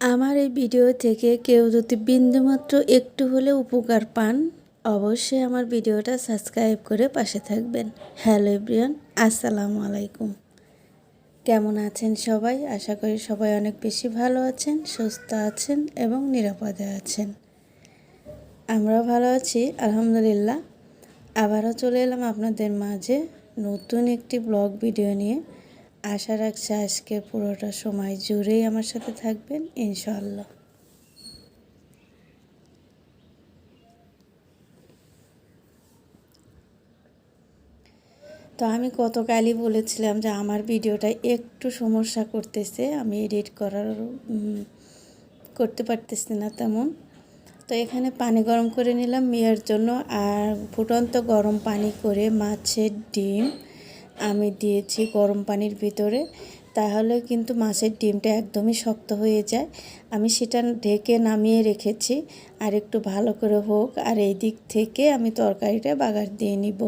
আমার এই ভিডিও থেকে কেউ যদি বিন্দুমাত্র একটু হলে উপকার পান, অবশ্যই আমার ভিডিওটা সাবস্ক্রাইব করে পাশে থাকবেন। হ্যালো এভরিওয়ান, আসসালামু আলাইকুম। কেমন আছেন সবাই? আশা করি সবাই অনেক বেশি ভালো আছেন, সুস্থ আছেন এবং নিরাপদে আছেন। আমরাও ভালো আছি, আলহামদুলিল্লাহ। আবারও চলে এলাম আপনাদের মাঝে নতুন একটি ব্লগ ভিডিও নিয়ে। আশা রাখছি আজকে পুরোটা সময় জুড়েই আমার সাথে থাকবেন ইনশাল্লাহ তো আমি গতকালই বলেছিলাম যে আমার ভিডিওটা একটু সমস্যা করতেছে, আমি এডিট করার করতে পারতেছি না তেমন। তো এখানে পানি গরম করে নিলাম, মেয়ের জন্য, আর ফুটন্ত গরম পানি করে মাছের ডিম আমি দিয়েছি গরম পানির ভিতরে, তাহলে কিন্তু মাছের ডিমটা একদমই শক্ত হয়ে যায়। আমি সেটা ঢেকে নামিয়ে রেখেছি, আর একটু ভালো করে হোক, আর এই দিক থেকে আমি তরকারিটা বাগার দিয়ে নিব।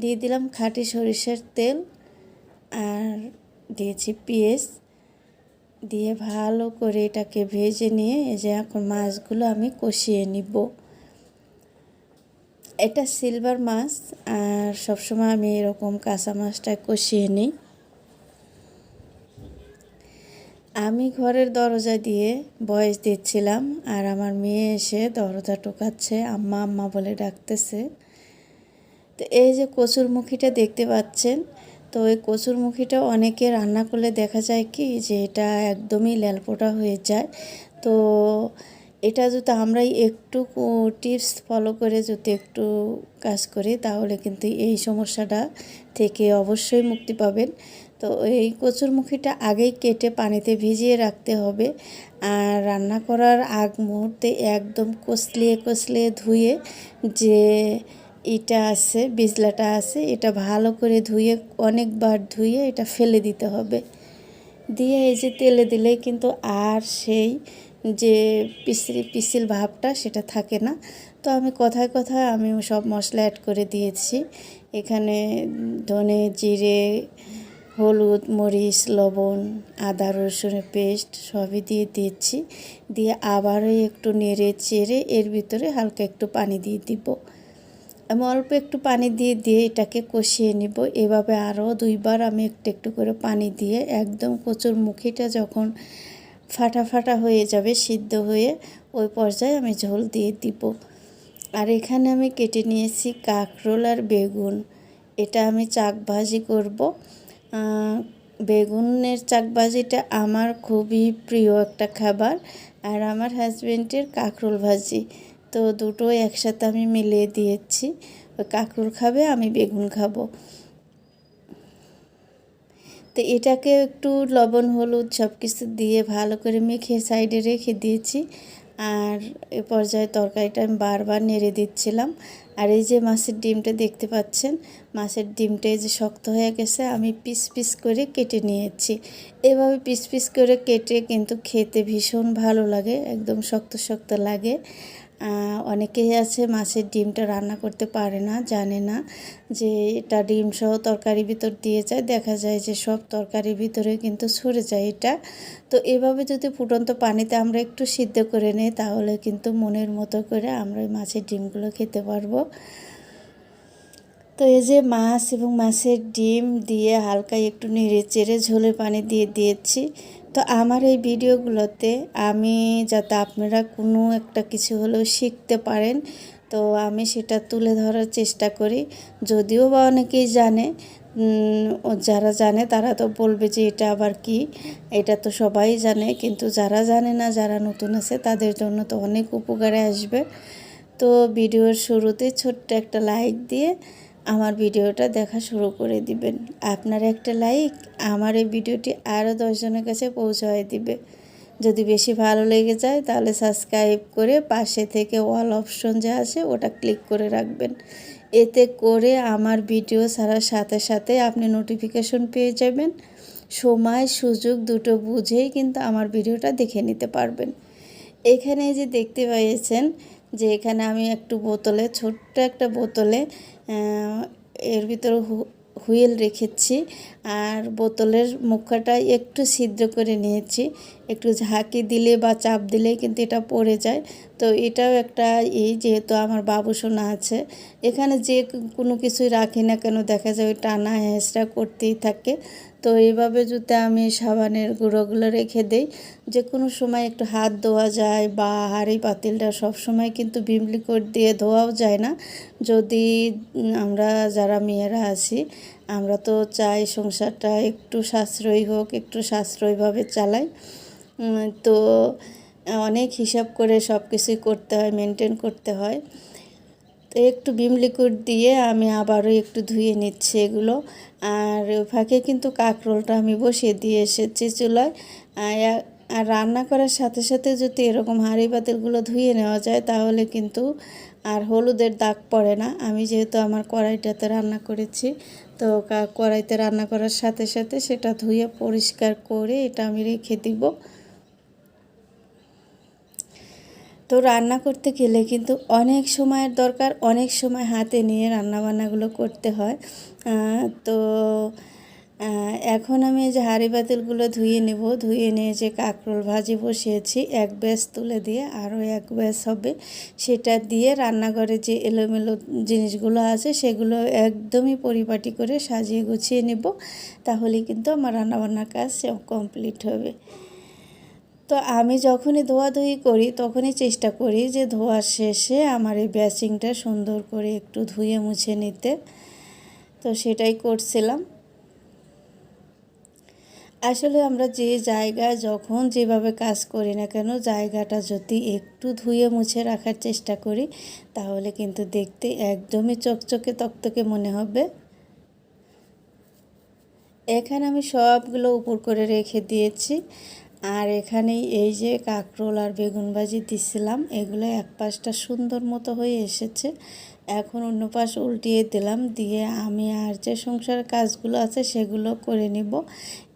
দিয়ে দিলাম খাঁটি সরিষার তেল, আর দিয়েছি পেঁয়াজ। দিয়ে ভালো করে এটাকে ভেজে নিয়ে, এই যে এখন মাছগুলো আমি কষিয়ে নিব। এটা সিলভার মাছ, আর সবসময় আমি এরকম কাঁচা মাছটা কষিয়ে নিই। আমি ঘরের দরজা দিয়ে বয়স দিচ্ছিলাম, আর আমার মেয়ে এসে দরজা টোকাচ্ছে, আম্মা আম্মা বলে ডাকতেছে। তো এই যে কচুর মুখিটা দেখতে পাচ্ছেন, তো ওই কচুর মুখিটা অনেকে রান্না করলে দেখা যায় কি যে এটা একদমই ল্যালপোটা হয়ে যায়। তো এটা যদি আমরাই একটু টিপস ফলো করে যদি একটু কাজ করি, তাহলে কিন্তু এই সমস্যাটা থেকে অবশ্যই মুক্তি পাবেন। তো এই কচুরমুখিটা আগেই কেটে পানিতে ভিজিয়ে রাখতে হবে আর রান্না করার আগ মুহূর্তে একদম কষলিয়ে কষলিয়ে ধুয়ে যে এটা আছে, বিজলাটা আছে, এটা ভালো করে ধুয়ে অনেকবার ধুয়ে এটা ফেলে দিতে হবে। দিয়ে এই যে তেলে দিলেই কিন্তু আর সেই যে পিসিল পিসিল ভাবটা সেটা থাকে না। তো আমি কথায় কথায় আমি সব মশলা অ্যাড করে দিয়েছি। এখানে ধনে, জিরে, হলুদ, মরিচ, লবণ, আদা, রসুনের পেস্ট সবই দিয়ে দিয়েছি। দিয়ে আবারও একটু নেড়ে চেড়ে এর ভিতরে হালকা একটু পানি দিয়ে দিব। আমি অল্প একটু পানি দিয়ে দিয়ে এটাকে কষিয়ে নিব। এভাবে আরও দুইবার আমি একটু একটু করে পানি দিয়ে একদম কচুর মুখিটা যখন ফাটা ফাটা হয়ে যাবে, সিদ্ধ হয়ে ওই পর্যায়ে আমি ঝোল দিয়ে দিব। আর এখানে আমি কেটে নিয়েছি কাঁকরোল আর বেগুন। এটা আমি চাক ভাজি করব বেগুনের চাক ভাজিটা আমার খুবই প্রিয় একটা খাবার আর আমার হাজব্যান্ডের কাঁকরোল ভাজি। তো দুটো একসাথে আমি মিলিয়ে দিয়েছি। ওই কাঁকরোল খাবে, আমি বেগুন খাব। তো এটাকে একটু লবণ, হলুদ সব কিছু দিয়ে ভালো করে মেখে সাইডে রেখে দিয়েছি। আর এ পর্যায়ে তরকারিটা আমি বারবার নেড়ে দিচ্ছিলাম। আর এই যে মাছের ডিমটা দেখতে পাচ্ছেন মাছের ডিমটাই যে শক্ত হয়ে গেছে, আমি পিস পিস করে কেটে নিয়েছি। এভাবে পিস পিস করে কেটে কিন্তু খেতে ভীষণ ভালো লাগে, একদম শক্ত শক্ত লাগে। অনেকেই আছে মাছের ডিমটা রান্না করতে পারে না, জানে না যে এটা ডিম সহ তরকারির ভিতর দিয়ে যায়, দেখা যায় যে সব তরকারির ভিতরে কিন্তু সরে যায় এটা। তো এভাবে যদি ফুটন্ত পানিতে আমরা একটু সিদ্ধ করে নিই, তাহলে কিন্তু মনের মতো করে আমরা মাছের ডিমগুলো খেতে পারব। তো এই যে মাছ এবং মাছের ডিম দিয়ে হালকা একটু নেড়ে চেড়ে ঝোলের পানি দিয়ে দিয়েছি। তো আমার এই ভিডিওগুলোতে আমি যাতে আপনারা কোনো একটা কিছু হলেও শিখতে পারেন, তো আমি সেটা তুলে ধরার চেষ্টা করি। যদিও বা অনেকেই জানে যারা জানে তারা তো বলবে যে এটা আবার কি? এটা তো সবাই জানে, কিন্তু যারা জানে না, যারা নতুন আছে তাদের জন্য তো অনেক উপকারে আসবে। তো ভিডিওর শুরুতে ছোট্ট একটা লাইক দিয়ে আমার ভিডিওটা দেখা শুরু করে দিবেন। আপনার একটা লাইক আমার এই ভিডিওটি আরও দশজনের কাছে পৌঁছায় দিবে। যদি বেশি ভালো লেগে যায়, তাহলে সাবস্ক্রাইব করে পাশে থেকে অল অপশন যে আছে, ওটা ক্লিক করে রাখবেন। এতে করে আমার ভিডিও ছাড়ার সাথে সাথে আপনি নোটিফিকেশন পেয়ে যাবেন। সময়, সুযোগ দুটো বুঝেই কিন্তু আমার ভিডিওটা দেখে নিতে পারবেন। এখানে যে দেখতে পেয়েছেন যে এখানে আমি একটু বোতলে, ছোট্ট একটা বোতলে এর ভিতরে হুইল রেখেছি। আর বোতলের মুখটা একটু ছিদ্র করে নিয়েছি। একটু ঝাঁকি দিলে বা চাপ দিলে কিন্তু এটা পড়ে যায়। তো এটাও একটা এই যেহেতু আমার বাবু সোনা আছে। এখানে যে কোনো কিছুই রাখি না কেন, দেখা যায় টানা হেঁচড়া করতেই থাকে। তো এইভাবে যদি আমি সাবানের গুঁড়োগুলো রেখে দেই যে কোনো সময় একটু হাত ধোয়া যায় বা হাঁড়ি পাতিলটা সব সময় কিন্তু ভিম লিকুইড দিয়ে ধোয়াও যায় না। যদি আমরা যারা মেয়েরা আছি, আমরা তো চাই সংসারটা একটু সাশ্রয়ী হোক, একটু সাশ্রয়ীভাবে চালাই। তো অনেক হিসাব করে সব কিছুই করতে হয়, মেনটেন করতে হয়। তো একটু ভিম লিকুইড দিয়ে আমি আবারও একটু ধুয়ে নিচ্ছি এগুলো। আর ফাঁকে কিন্তু কাঁকরোলটা আমি বসিয়ে দিয়ে এসেছি চুলায়। আর রান্না করার সাথে সাথে যদি এরকম হাঁড়ি পাতিলগুলো ধুয়ে নেওয়া যায় তাহলে কিন্তু আর হলুদের দাগ পড়ে না। আমি যেহেতু আমার কড়াইটাতে রান্না করেছি, তো কড়াইতে রান্না করার সাথে সাথে সেটা ধুয়ে পরিষ্কার করে এটা আমি রেখে দিব। তো রান্না করতে গেলে কিন্তু অনেক সময়ের দরকার, অনেক সময় হাতে নিয়ে রান্নাবান্নাগুলো করতে হয়। তো এখন আমি যে হাঁড়ি বাতিলগুলো ধুয়ে নেব, ধুয়ে নিয়ে যে কাঁকরোল ভাজি বসিয়েছি, এক ব্যাস তুলে দিয়ে আরও এক ব্যাস হবে। সেটা দিয়ে রান্নাঘরে যে এলোমেলো জিনিসগুলো আছে, সেগুলো একদমই পরিপাটি করে সাজিয়ে গুছিয়ে নেব। তাহলে কিন্তু আমার রান্নাবান্নার কাজ কমপ্লিট হবে। তো আমি যখনই ধোয়াধুয়ি করি, তখনই চেষ্টা করি যে ধোয়ার শেষে আমার এই ব্যাসিংটা সুন্দর করে একটু ধুয়ে মুছে নিতে। তো সেটাই করছিলাম। আসলে আমরা যে জায়গায় যখন যেভাবে কাজ করি না কেন, জায়গাটা যদি একটু ধুয়ে মুছে রাখার চেষ্টা করি, তাহলে কিন্তু দেখতে একদমই চকচকে তকতকে মনে হবে। এখানে আমি সবগুলো উপর করে রেখে দিয়েছি। আর এখানেই এই যে কাঁকরোল আর বেগুন ভাজি দিছিলাম, এগুলো এক পাশটা সুন্দর মতো হয়ে এসেছে। এখন অন্য পাশ উল্টিয়ে দিলাম, দিয়ে আমি আর যে সংসারের কাজগুলো আছে সেগুলো করে নিব।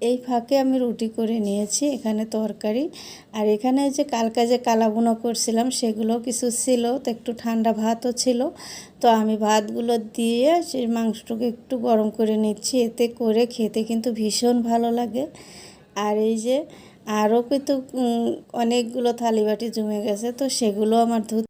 এই ফাঁকে আমি রুটি করে নিয়েছি, এখানে তরকারি। আর এখানে যে কালকা যে কালাবুনো করছিলাম সেগুলো কিছু ছিল, তো একটু ঠান্ডা ভাতও ছিল। তো আমি ভাতগুলো দিয়ে সেই মাংসটাকে একটু গরম করে নিচ্ছি, এতে করে খেতে কিন্তু ভীষণ ভালো লাগে। আর এই যে আরও কিন্তু অনেকগুলো থালি বাটি জমে গেছে তো সেগুলো আমার ধুতে